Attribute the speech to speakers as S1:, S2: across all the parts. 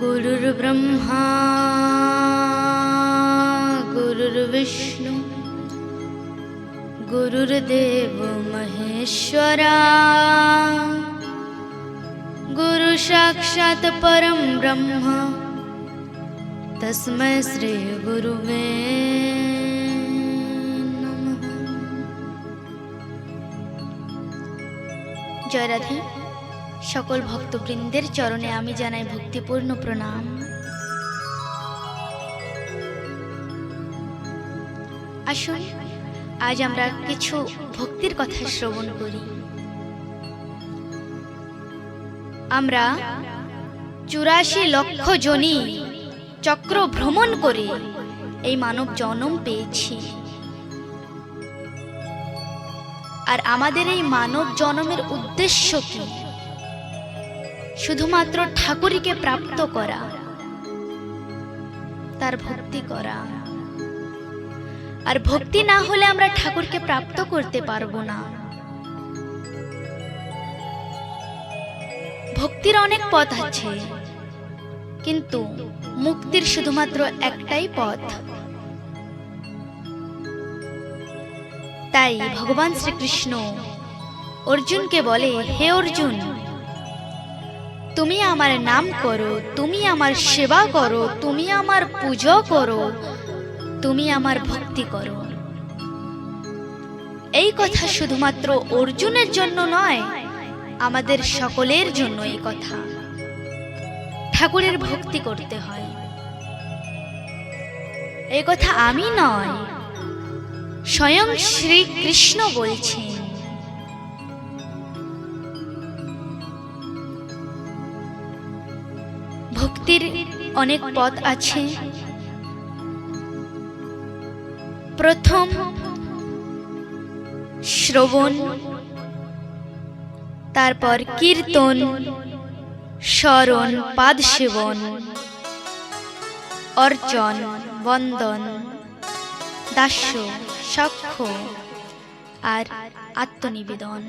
S1: गुरुर्ब्रह्मा गुरुर्विष्णु गुरुर्देव महेश्वरा गुरु साक्षात परम ब्रह्म तस्मै नमः। जय राधे। সকল ভক্তবৃন্দের চরণে আমি জানাই ভক্তিপূর্ণ প্রণাম। আসুন, আজ আমরা কিছু ভক্তির কথা শ্রবণ করি। আমরা চুরাশি লক্ষ জনি চক্র ভ্রমণ করে এই মানব জন্ম পেয়েছি। আর আমাদের এই মানব জন্মের উদ্দেশ্য কি? শুধুমাত্র ঠাকুরকে প্রাপ্ত করা, তার ভক্তি করা। আর ভক্তি না হলে আমরা ঠাকুরকে প্রাপ্ত করতে পারব না। ভক্তির অনেক পথ আছে, কিন্তু মুক্তির শুধুমাত্র একটাই পথ। তাই ভগবান শ্রীকৃষ্ণ অর্জুনকে বলে, হে অর্জুন তুমি আমার নাম করো, তুমি আমার সেবা করো, তুমি আমার পুজো করো, তুমি আমার ভক্তি করো। এই কথা শুধুমাত্র অর্জুনের জন্য নয়, আমাদের সকলের জন্য এই কথা। ঠাকুরের ভক্তি করতে হয়। এই কথা আমি নয়, স্বয়ং শ্রীকৃষ্ণ বলছেন। অনেক পথ আছে। প্রথম শ্রবণ, তারপর কীর্তন, স্মরণ পাদ সেবন অর্চন, বন্দন, দাস্য সক্ষ আর আত্মনিবেদন।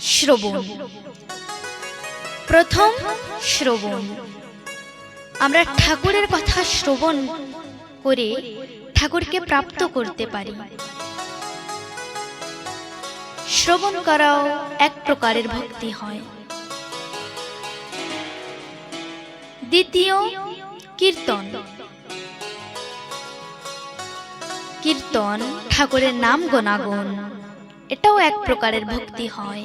S1: শ্রবণ। প্রথম শ্রবণ। আমরা ঠাকুরের কথা শ্রবণ করে ঠাকুরকে প্রাপ্ত করতে পারি। শ্রবণ করাও এক প্রকারের ভক্তি হয়। দ্বিতীয় কীর্তন। কীর্তন ঠাকুরের নাম গোনাগুন এটাও এক প্রকারের ভক্তি হয়।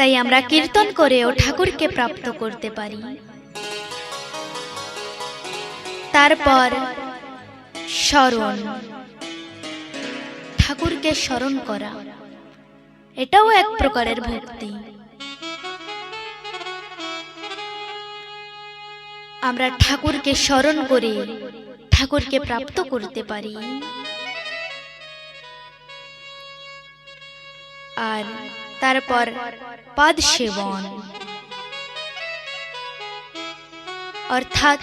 S1: তাই আমরা কীর্তন করেও ঠাকুরকে প্রাপ্ত করতে পারি। তারপর স্মরণ। ঠাকুরকে স্মরণ করা। এটাও এক প্রকারের ভক্তি। আমরা ঠাকুরকে স্মরণ করে ঠাকুরকে প্রাপ্ত করতে পারি। আর তারপর পাদ সেবন অর্থাৎ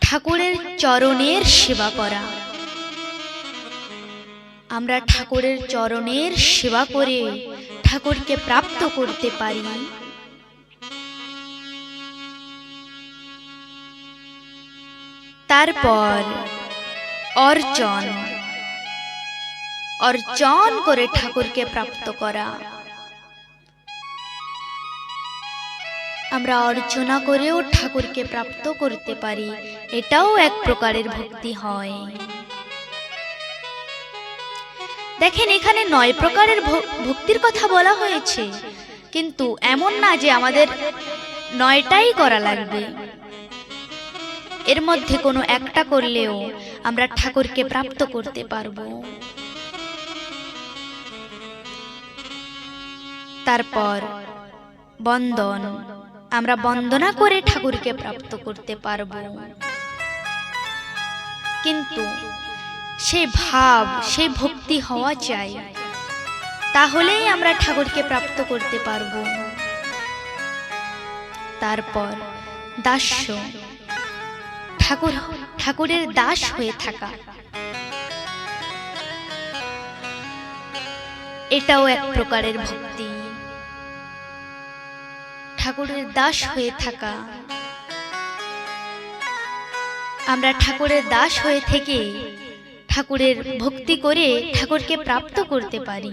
S1: ঠাকুরের চরণের সেবা করা। আমরা ঠাকুরের চরণের সেবা করে ঠাকুরকে প্রাপ্ত করতে পারি। তারপর অর্চন। অর্চন করে ঠাকুরকে প্রাপ্ত করা। আমরা অর্চনা করেও ঠাকুরকে প্রাপ্ত করতে পারি। এটাও এক প্রকারের ভক্তি হয়। দেখেন, এখানে নয় প্রকারের ভক্তির কথা বলা হয়েছে। কিন্তু এমন না যে আমাদের নয়টাই করা লাগবে। এর মধ্যে কোনো একটা করলেও আমরা ঠাকুরকে প্রাপ্ত করতে পারব। তারপর বন্দন। আমরা বন্দনা করে ঠাকুরকে প্রাপ্ত করতে পারব। কিন্তু সেই ভাব সেই ভক্তি হওয়া চাই। তাহলেই আমরা ঠাকুরকে প্রাপ্ত করতে পারব। তারপর দাস্য, ঠাকুর, ঠাকুরের দাস হয়ে থাকা। এটাও এক প্রকারের ভক্তি। ঠাকুরের দাস হয়ে থাকা। আমরা ঠাকুরের দাস হয়ে থেকে ঠাকুরের ভক্তি করে ঠাকুরকে প্রাপ্ত করতে পারি।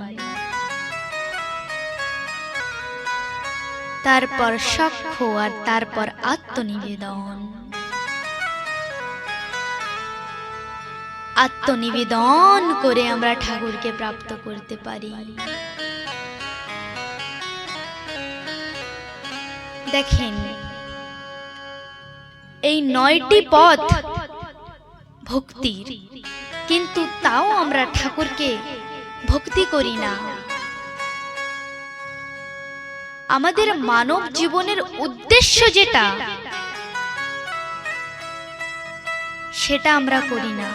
S1: তারপর সাক্ষ্য আর তারপর আত্মনিবেদন। আত্মনিবেদন করে আমরা ঠাকুরকে প্রাপ্ত করতে পারি। দেখেন, এই নয়টি পথ ভক্তির, কিন্তু তাও আমরা ঠাকুরকে ভক্তি করি না। আমাদের মানব জীবনের উদ্দেশ্য যেটা, সেটা আমরা করি না।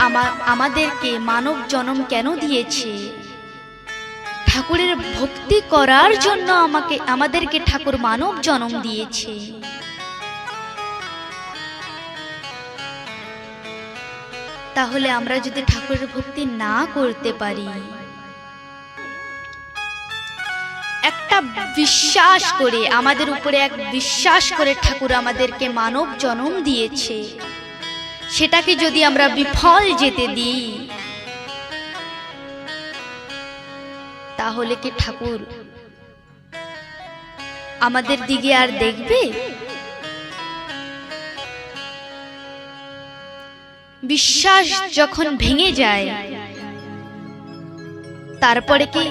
S1: ঠাকুর আমা- আমাদেরকে মানব জনম কেন দিয়েছে? ঠাকুরের ভক্তি করার জন্য আমাকে, আমাদেরকে ঠাকুর মানব জনম দিয়েছে। তাহলে আমরা যদি ঠাকুরের ভক্তি না করতে পারি, একটা বিশ্বাস করে, আমাদের উপরে এক বিশ্বাস করে ঠাকুর আমাদেরকে মানব জনম দিয়েছে। সেটাকে যদি আমরা বিফল যেতে দিই, তাহলে কি ঠাকুর আমাদের দিকে আর দেখবে? বিশ্বাস যখন ভেঙে যায়, তারপরে কি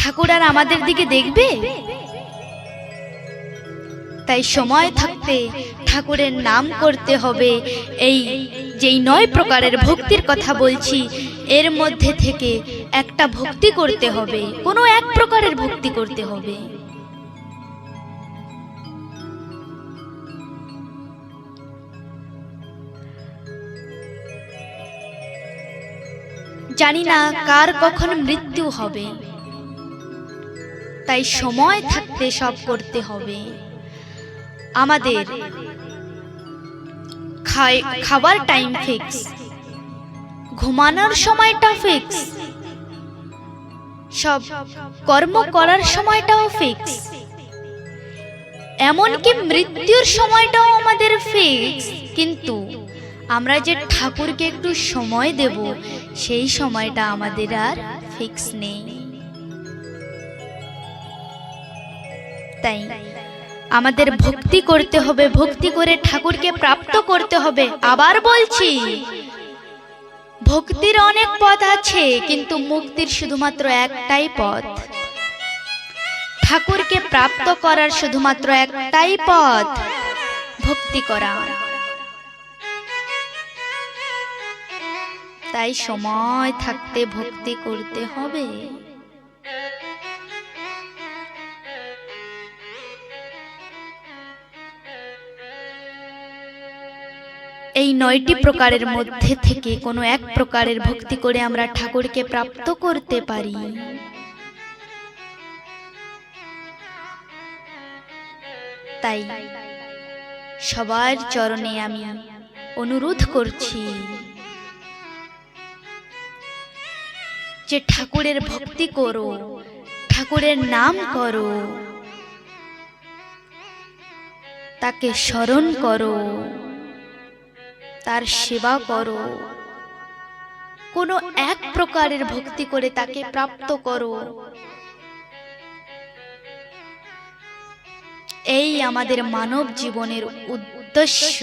S1: ঠাকুর আর আমাদের দিকে দেখবে? তাই সময় থাকতে ঠাকুরের নাম করতে হবে। এই যেই নয় প্রকারের ভক্তির কথা বলছি, এর মধ্যে থেকে একটা ভক্তি করতে হবে, কোনো এক প্রকারের ভক্তি করতে হবে। জানি না কার কখন মৃত্যু হবে। তাই সময় থাকতে সব করতে হবে। আমাদের খাবার টাইম ফিক্স ঘুমানোর সময়টা ফিক্স সব কর্ম করার সময়টাও ফিক্স এমনকি মৃত্যুর সময়টাও আমাদের ফিক্স কিন্তু আমরা যে ঠাকুরকে একটু সময় দেব, সেই সময়টা আমাদের আর ফিক্স নেই। তাই। আমাদের ভক্তি করতে হবে, ভক্তি করে ঠাকুরকে প্রাপ্ত করতে হবে। আবার বলছি, ভক্তির অনেক পথ আছে, কিন্তু মুক্তির শুধুমাত্র একটাই পথ। ঠাকুরকে প্রাপ্ত করার শুধুমাত্র একটাই পথ, ভক্তি করা। তাই সময় থাকতে ভক্তি করতে হবে। এই নয়টি প্রকারের মধ্যে থেকে কোনো এক প্রকারের ভক্তি করে আমরা ঠাকুরকে প্রাপ্ত করতে পারি। তাই সবার চরণে আমি অনুরোধ করছি যে ঠাকুরের ভক্তি করো, ঠাকুরের নাম করো, তাকে স্মরণ করো। তার সেবা করো। কোনো এক প্রকারের ভক্তি করে তাকে প্রাপ্ত করো। এই আমাদের মানব জীবনের উদ্দেশ্য।